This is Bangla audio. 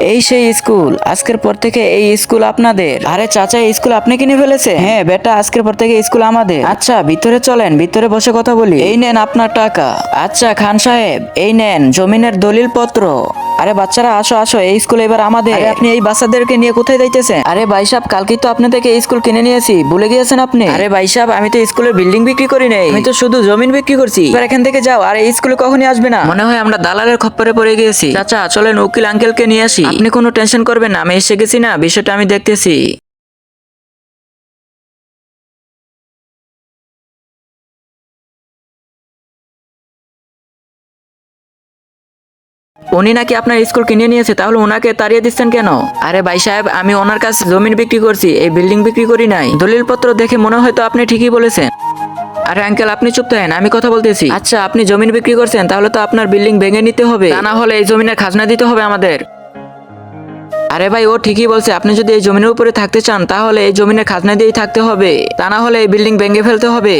এই সেই স্কুল, আজকের পর থেকে এই স্কুল আপনাদের। আরে চাচা, এই স্কুল আপনি কিনে ফেলেছে হ্যাঁ বেটা, আজকের পর থেকে স্কুল আমাদের। আচ্ছা ভিতরে চলেন, ভিতরে বসে কথা বলি। এই নেন আপনার টাকা। আচ্ছা খান সাহেব, এই নেন, জমিনের দলিল পত্র আরে বাচ্চারা আসো আসো এই স্কুল এবার আমাদের। আরে আপনি এই বাচ্চাদেরকে নিয়ে কোথায় যাইতেছেন? আরে ভাই সাহেব কালকে তো আপনি থেকে এই স্কুল কিনে নিয়েছি ভুলে গিয়েছেন আপনি? আরে ভাই সাহেব আমি তো স্কুলের বিল্ডিং বিক্রি করি নাই। আমি তো শুধু জমিন বিক্রি করছি। এবার এখান থেকে যাও আর এই স্কুলে কখনই আসবে না। মনে হয় আমরা দালালের খপ্পরে পড়ে গিয়েছি। চাচা চলেন উকিল আঙ্কেলকে নিয়ে আসি। আপনি কোনো টেনশন করবেন না আমি এসে গেছি না বিষয়টা আমি দেখতেছি। উনি নাকি আপনার স্কুল কিনে নিয়েছে, তাহলে ওনাকে তাড়িয়ে দিচ্ছেন কেন? আরে ভাই সাহেব, আমি ওনার কাছে জমিন বিক্রি করছি, এই বিল্ডিং বিক্রি করি নাই। দলিলপত্র দেখে মনে হয় তো আপনি ঠিকই বলেছেন। আরে আঙ্কেল, আপনি চুপ থাকেন, আমি কথা বলতেছি। আচ্ছা আপনি জমিন বিক্রি করছেন, তাহলে তো আপনার বিল্ডিং ভেঙে নিতে হবে। তা না হলে এই জমিনের খাজনা দিতে হবে আমাদের। আরে ভাই, ও ঠিকই বলছে, আপনি যদি এই জমিনের উপরে থাকতে চান, তাহলে এই জমিনের খাজনা দিয়েই থাকতে হবে। তা না হলে এই বিল্ডিং ভেঙে ফেলতে হবে।